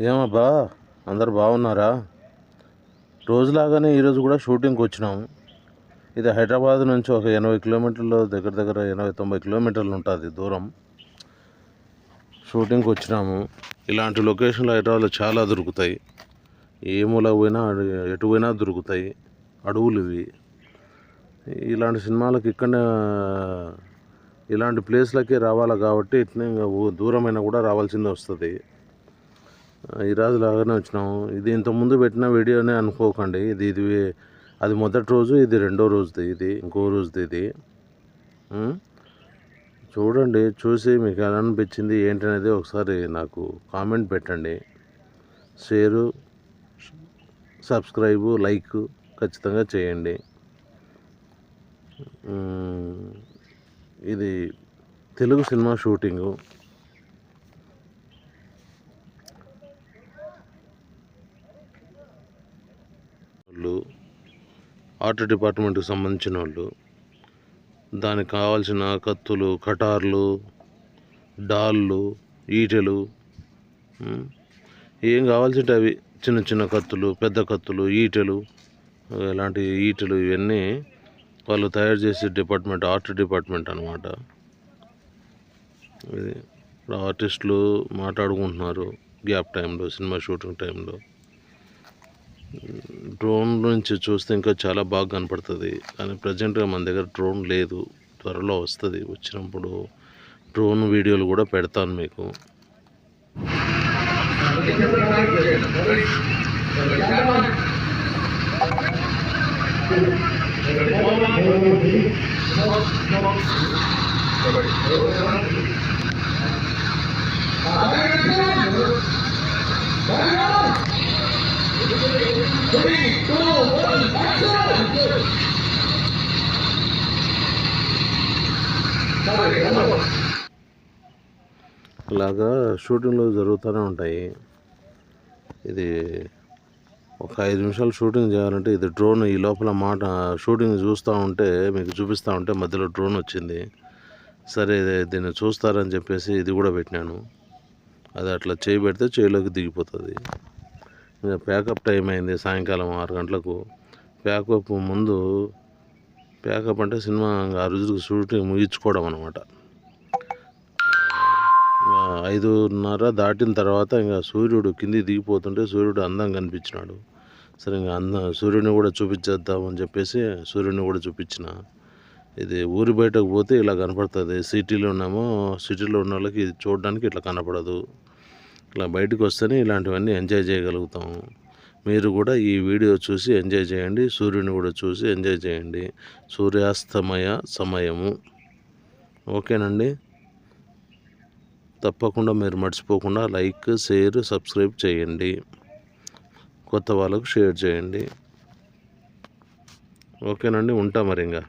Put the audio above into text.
ఏమబ్బా అందరు బాగున్నారా? రోజులాగానే ఈరోజు కూడా షూటింగ్కి వచ్చినాము. ఇది హైదరాబాద్ నుంచి ఒక ఎనభై కిలోమీటర్లు దగ్గర దగ్గర ఎనభై తొంభై కిలోమీటర్లు ఉంటుంది దూరం. షూటింగ్కి వచ్చినాము. ఇలాంటి లొకేషన్లు హైదరాబాద్లో చాలా దొరుకుతాయి. ఏ మూల పోయినా ఎటు పోయినా దొరుకుతాయి. అడవులు ఇవి. ఇలాంటి సినిమాలకు ఇక్కడ ఇలాంటి ప్లేస్లకి రావాలి కాబట్టి ఇట్నే ఇంకా దూరమైనా కూడా రావాల్సిందే వస్తుంది. ఈ రోజు లాగానే వచ్చినాము ఇది ఇంతకుముందు పెట్టిన వీడియోనే అనుకోకండి. ఇది ఇది అది మొదటి రోజు ఇది రెండో రోజుది ఇది ఇంకో రోజుది ఇది. చూడండి చూసి మీకు ఎలా అనిపించింది ఏంటనేది ఒకసారి నాకు కామెంట్ పెట్టండి. షేరు సబ్స్క్రైబు లైక్ ఖచ్చితంగా చేయండి. ఇది తెలుగు సినిమా షూటింగు వాళ్ళు ఆర్ట్ డిపార్ట్మెంట్కి సంబంధించిన వాళ్ళు దానికి కావాల్సిన కత్తులు కటార్లు డాళ్ళు ఈటెలు ఏం కావాల్సింటే అవి చిన్న చిన్న కత్తులు పెద్ద కత్తులు ఈటెలు ఇలాంటి ఈటెలు ఇవన్నీ వాళ్ళు తయారు చేసే డిపార్ట్మెంట్ ఆర్ట్ డిపార్ట్మెంట్ అనమాట ఇది ఆర్టిస్టులు మాట్లాడుకుంటున్నారు గ్యాప్ టైంలో సినిమా షూటింగ్ టైంలో. డ్రోన్ నుంచి చూస్తే ఇంకా చాలా బాగా కనపడుతుంది. కానీ ప్రజెంట్గా మన దగ్గర డ్రోన్ లేదు. త్వరలో వస్తుంది. వచ్చినప్పుడు డ్రోన్ వీడియోలు కూడా పెడతాను మీకు. ఇలాగా షూటింగ్లు జరుగుతూనే ఉంటాయి. ఇది ఒక ఐదు నిమిషాలు షూటింగ్ చేయాలంటే ఇది డ్రోన్ ఈ లోపల మాట షూటింగ్ చూస్తూ ఉంటే మీకు చూపిస్తూ ఉంటే మధ్యలో డ్రోన్ వచ్చింది. సరే దీన్ని చూస్తారని చెప్పేసి ఇది కూడా పెట్టినాను. అది అట్లా చేయి పెడితే చేయిలోకి దిగిపోతుంది. ప్యాకప్ టైం అయింది సాయంకాలం ఆరు గంటలకు. ప్యాకప్ ముందు ప్యాకప్ అంటే సినిమా ఇంకా ఆ రోజులకు షూటింగ్ ముగించుకోవడం అనమాట ఐదున్నర దాటిన తర్వాత ఇంకా సూర్యుడు కింది దిగిపోతుంటే సూర్యుడు అందం కనిపించినాడు. సరే ఇంకా అందం సూర్యుడిని కూడా చూపించేద్దామని చెప్పేసి సూర్యుడిని కూడా చూపించిన. ఇది ఊరి బయటకు పోతే ఇలా కనపడుతుంది. సిటీలో ఉన్నామో సిటీలో ఉన్న వాళ్ళకి ఇది చూడడానికి ఇట్లా కనపడదు. ఇలా బయటకు వస్తేనే ఇలాంటివన్నీ ఎంజాయ్ చేయగలుగుతాము మీరు కూడా ఈ వీడియో చూసి ఎంజాయ్ చేయండి. సూర్యుని కూడా చూసి ఎంజాయ్ చేయండి. సూర్యాస్తమయ సమయము. ఓకేనండి? తప్పకుండా మీరు మర్చిపోకుండా లైక్ షేర్ సబ్స్క్రైబ్ చేయండి. కొత్త వాళ్ళకు షేర్ చేయండి. ఓకేనండి? ఉంటా మరి ఇంకా.